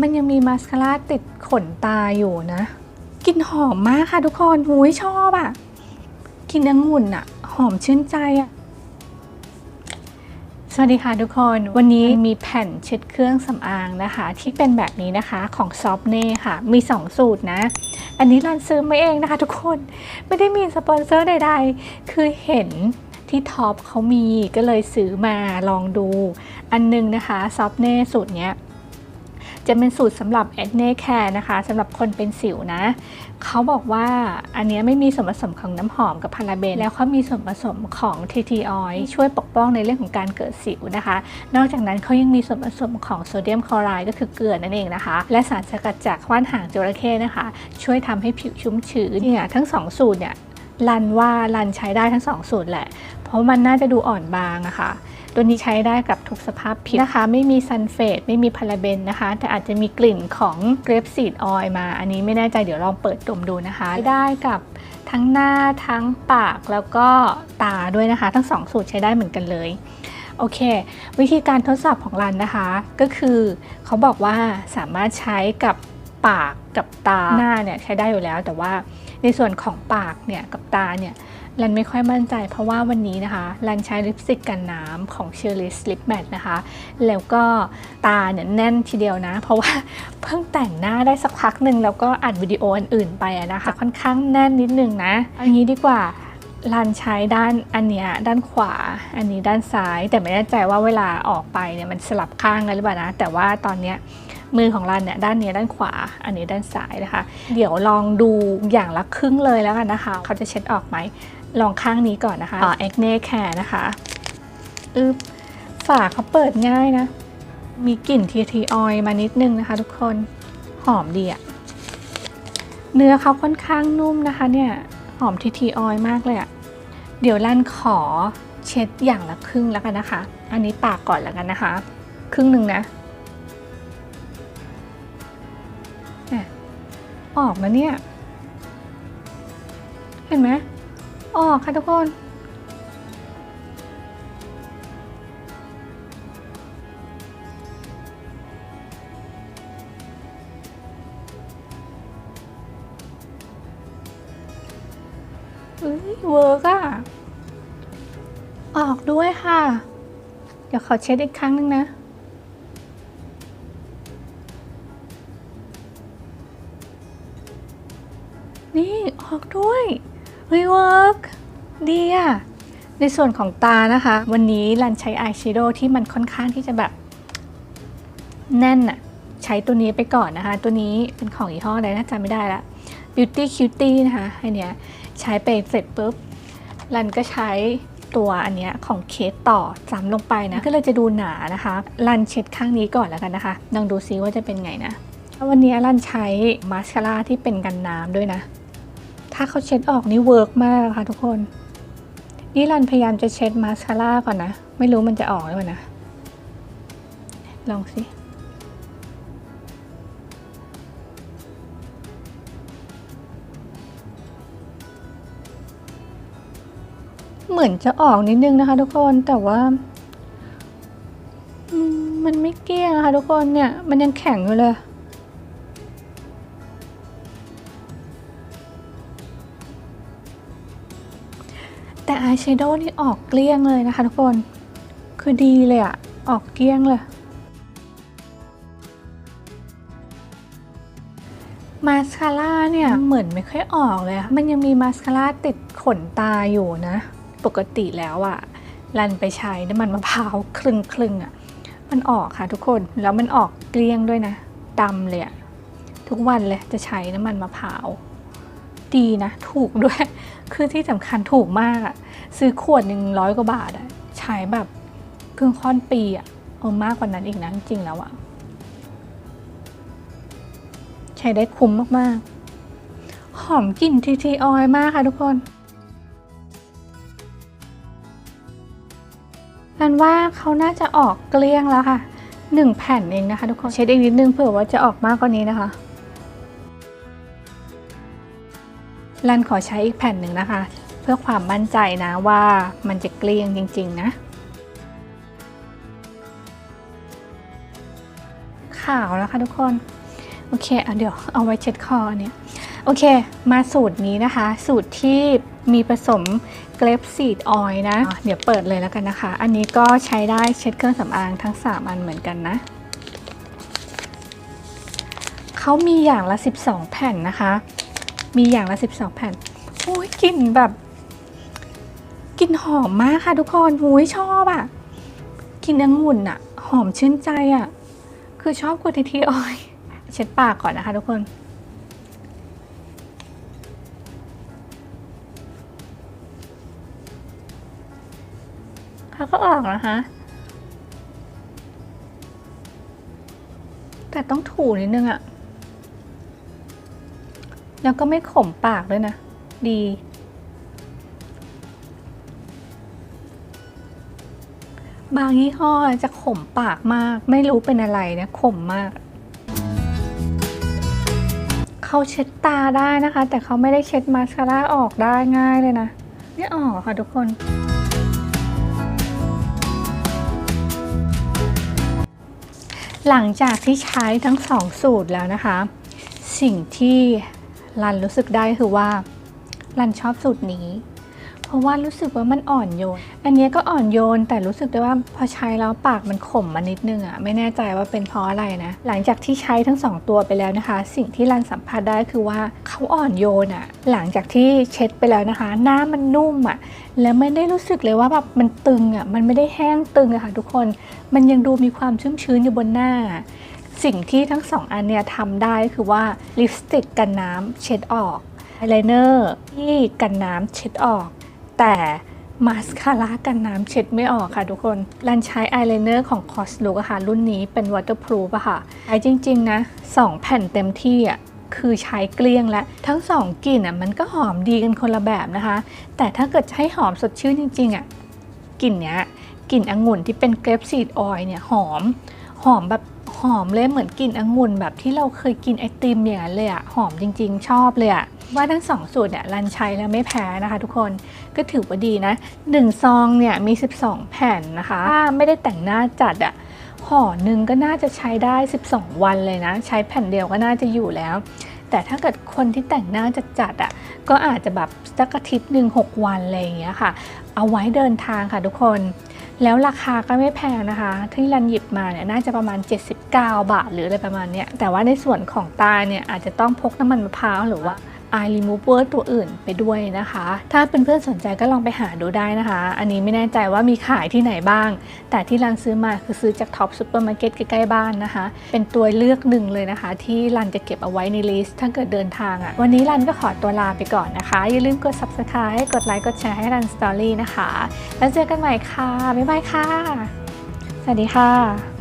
มันยังมีมาสคาร่าติดขนตาอยู่นะกลิ่นหอมมากค่ะทุกคนหุยชอบอะ่ะกลิ่นองุ่นอะ่ะ หอมชื่นใจอะ่ะ สวัสดีค่ะทุกคน วันนี้มีแผ่นเช็ดเครื่องสำอางนะคะ ที่เป็นแบบนี้นะคะของซอฟเน่ค่ะ มี 2 สูตรนะ อันนี้รันซื้อมาเองนะคะทุกคน ไม่ได้มีสปอนเซอร์ใดๆ คือเห็นที่ท็อปเขามีก็เลยซื้อมาลองดู อันหนึงนะคะซอฟเน่สูตรเนี้ย จะเป็นสูตรสำหรับ acne care นะคะสำหรับคนเป็นสิวนะ เขาบอกว่าอันนี้ไม่มีส่วนผสมของน้ำหอมกับพาราเบน แล้วเขามีส่วนผสมของ TT oil ช่วยปกป้องในเรื่องของการเกิดสิวนะคะ นอกจากนั้นเขายังมีส่วนผสมของโซเดียมคลอไรด์ก็คือเกลือนั่นเองนะคะ และสารสกัดจากว่านหางจระเข้นะคะ ช่วยทำให้ผิวชุ่มชื้นเนี่ยทั้งสองสูตรเนี่ยรันว่ารันใช้ได้ทั้งสองสูตรแหละ เพราะมันน่าจะดูอ่อนบางอะค่ะ ตัวนี้ใช้ได้กับทุกสภาพผิวนะคะ ไม่มีซันเฟตไม่มีพาราเบนนะคะ แต่อาจจะมีกลิ่นของเกรปซีดออยมา อันนี้ไม่แน่ใจเดี๋ยวลองเปิดดมดูนะคะ ได้กับทั้งหน้าทั้งปากแล้วก็ตาด้วยนะคะ ทั้งสองสูตรใช้ได้เหมือนกันเลยโอเค วิธีการทดสอบของรันนะคะ ก็คือเขาบอกว่าสามารถใช้กับปากกับตาหน้าเนี่ยใช้ได้อยู่แล้ว แต่ว่าในส่วนของปากเนี่ยกับตาเนี่ย รันไม่ค่อยมั่นใจเพราะว่าวันนี้นะคะรันใช้ลิปสติกกันน้ำของ Cherries Lip Matte นะคะ แล้วก็ตาเนี่ยแน่นทีเดียวนะ เพราะว่าเพิ่งแต่งหน้าได้สักพักหนึ่งแล้วก็อัดวิดีโออันอื่นไปนะคะ ค่อนข้างแน่นนิดนึงนะเอางี้ดีกว่ารันใช้ด้านอันเนี้ยด้านขวา อันนี้ด้านซ้าย แต่ไม่แน่ใจว่าเวลาออกไปเนี่ยมันสลับข้างกันหรือเปล่านะ แต่ว่าตอนเนี้ยมือของรันเนี่ยด้านนี้ด้านขวา อันนี้ด้านซ้ายนะคะ เดี๋ยวลองดูอย่างละครึ่งเลยแล้วกันนะคะ เขาจะเช็ดออกไหม ลองข้างนี้ก่อนนะคะอ๋อ acne care นะคะอึบฝาเขาเปิดง่ายนะ มีกลิ่นทีทีออยมานิดนึงนะคะ ทุกคนหอมดีอะเนื้อเขาค่อนข้างนุ่มนะคะเนี่ย หอมทีทีออยมากเลยอะเดี๋ยวลั่นขอเช็ดอย่างละครึ่งแล้วกันนะคะ อันนี้ปากก่อนแล้วกันนะคะ ครึ่งหนึ่งนะอะออกมาเนี่ย เห็นไหม ออกค่ะทุกคน เฮ้ยเวิร์กอะออกด้วยค่ะ เดี๋ยวขอเช็ดอีกครั้งหนึงนะนี่ ออกด้วย เฮ้ยเวิร์กดีอะในส่วนของตานะคะ วันนี้รันใช้อายแชโดว์ที่มันค่อนข้างที่จะแบบ แน่นอะใช้ตัวนี้ไปก่อนนะคะ ตัวนี้เป็นของยี่ห้ออะไรนะจำไม่ได้ละ Beauty Cutie นะคะอันเนี้ยใช้ไปเสร็จปุ๊บรันก็ใช้ตัวอันเนี้ยของเคสต่อซ้ำลงไปนะ ก็เลยจะดูหนานะคะรันเช็ดข้างนี้ก่อนแล้วกันนะคะลองดูซิว่าจะเป็นไงนะ วันนี้รันใช้มาสคาร่าที่เป็นกันน้ำด้วยนะ ถ้าเขาเช็ดออกนี่เวิร์กมากค่ะทุกคน นี่รันพยายามจะเช็ดมาสคาร่าก่อนนะ ไม่รู้มันจะออกหรือเปล่านะ ลองสิเหมือนจะออกนิดนึงนะคะ ทุกคนแต่ว่า มันไม่เกี้ยงนะคะทุกคนเนี่ย มันยังแข็งอยู่เลย แต่อายแชโดว์นี่ออกเกลี้ยงเลยนะคะทุกคน คือดีเลยอะออกเกลี้ยงเลย มาสคาร่าเนี่ยเหมือนไม่ค่อยออกเลยมันยังมีมาสคาร่าติดขนตาอยู่นะ ปกติแล้วอะรันไปใช้น้ำมันมะพร้าวคลึงคลึงๆอะมันออกค่ะทุกคน แล้วมันออกเกลี้ยงด้วยนะดำเลยอะทุกวันเลยจะใช้น้ำมันมะพร้าว ดีนะ ถูกด้วย คือที่สำคัญถูกมากอะซื้อขวดหนึ่งร้อยกว่าบาทอะใช้แบบครึ่งค่อนปีอะเออมากกว่านั้นอีกนะจริงแล้วอะใช้ได้คุ้มมากๆ หอมกลิ่นทีทีออยมากค่ะทุกคนนันว่าเขาน่าจะออกเกลี้ยงแล้วค่ะหนึ่งแผ่นเองนะคะทุกคน เช็ดอีกนิดนึงเผื่อว่าจะออกมากกว่านี้นะคะ รันขอใช้อีกแผ่นหนึ่งนะคะ เพื่อความมั่นใจนะว่ามันจะเกลี้ยงจริง ๆ นะ ขาวนะคะทุกคน โอเคอะเดี๋ยวเอาไว้เช็ดคอเนี่ยโอเค มาสูตรนี้นะคะ สูตรที่มีผสมเกรปซีดออยล์นะะเดี๋ยวเปิดเลยแล้วกันนะคะ อันนี้ก็ใช้ได้เช็ดเครื่องสำอางทั้ง 3 อันเหมือนกันนะ เขามีอย่างละ 12 แผ่นนะคะ มีอย่างละ 12 แผ่นโอ้ยกลิ่นแบบกลิ่นหอมมากค่ะทุกคนโอ้ยชอบอะ่ะกลิ่นองุ่นอะ่ะ หอมชื่นใจอะ่ะ คือชอบกว่าทีทีออยเช็ดปากก่อนนะคะทุกคนเขาก็ออกนะคะแต่ต้องถูนิดนึงอะ แล้วก็ไม่ขมปากด้วยนะ ดี บางยี่ห้อจะขมปากมาก ไม่รู้เป็นอะไรนะ ขมมาก เขาเช็ดตาได้นะคะ แต่เขาไม่ได้เช็ดมาสคาร่าออกได้ง่ายเลยนะไม่ออกค่ะทุกคน หลังจากที่ใช้ทั้งสองสูตรแล้วนะคะ สิ่งที่ รันรู้สึกได้คือว่ารันชอบสูตรนี้ เพราะว่ารู้สึกว่ามันอ่อนโยน อันนี้ก็อ่อนโยนแต่รู้สึกได้ว่าพอใช้แล้วปากมันขมมานิดนึงอะ่ะไม่แน่ใจว่าเป็นเพราะอะไรนะ หลังจากที่ใช้ทั้งสองตัวไปแล้วนะคะ สิ่งที่รันสัมผัสได้คือว่าเขาอ่อนโยนอะ่ะ หลังจากที่เช็ดไปแล้วนะคะ หน้ามันนุ่มอะ่ะแล้วไม่ได้รู้สึกเลยว่าแบบมันตึงอะ่ะมันไม่ได้แห้งตึงอะค่ะทุกคน มันยังดูมีความชุ่มชื้นอยู่บนหน้า สิ่งที่ทั้งสองอันเนี่ยทำได้คือว่าลิปสติกกันน้ำเช็ดออกอายไลเนอร์ที่กันน้ำเช็ดออก แต่มาสคาร่ากันน้ำเช็ดไม่ออกค่ะทุกคนรันใช้อายไลเนอร์ของ c o s l o o k ค่ะ รุ่นนี้เป็น waterproof อะค่ะใช้จริง ๆ นะ 2 แผ่นเต็มที่อะคือใช้เกลี้ยงและทั้ง 2กลิ่นอะมันก็หอมดีกันคนละแบบนะคะ แต่ถ้าเกิดจะให้หอมสดชื่นจริงๆอะกลิ่นเนี้ยกลิ่นองุ่นที่เป็นเกรปซีดออยเนี่ยหอม หอมแบบ หอมเลยเหมือนกลิ่นองุ่นแบบที่เราเคยกินไอติมอย่างนั้นเลยอะหอมจริง ๆ ชอบเลยอะว่าทั้งสองสูตรเนี่ยรันใช้แล้วไม่แพ้นะคะทุกคนก็ถือว่าดีนะ 1 ซองเนี่ยมี 12 แผ่นนะคะ ถ้าไม่ได้แต่งหน้าจัดอะห่อหนึ่งก็น่าจะใช้ได้ 12 วันเลยนะ ใช้แผ่นเดียวก็น่าจะอยู่แล้ว แต่ถ้าเกิดคนที่แต่งหน้าจัดจัดอะก็อาจจะแบบสักอาทิตย์หนึ่งหกวันอะไรอย่างเงี้ยค่ะ เอาไว้เดินทางค่ะทุกคน แล้วราคาก็ไม่แพงนะคะ ที่รันหยิบมาเนี่ยน่าจะประมาณ 79 บาทหรืออะไรประมาณเนี้ยแต่ว่าในส่วนของตาเนี่ยอาจจะต้องพกน้ำมันมะพร้าวหรือว่า eye remover ตัวอื่นไปด้วยนะคะ ถ้าเป็นเพื่อนๆสนใจก็ลองไปหาดูได้นะคะ อันนี้ไม่แน่ใจว่ามีขายที่ไหนบ้าง แต่ที่รันซื้อมาคือซื้อจากท็อปซูเปอร์มาร์เก็ตใกล้ๆบ้านนะคะ เป็นตัวเลือกหนึ่งเลยนะคะ ที่รันจะเก็บเอาไว้ในลิสต์ถ้าเกิดเดินทางอะ่ะ วันนี้รันก็ขอตัวลาไปก่อนนะคะ อย่าลืมกด subscribe กดไลค์กดแชร์ให้รันสตอรี่นะคะ แล้วเจอกันใหม่ค่ะ บ๊ายบายค่ะ สวัสดีค่ะ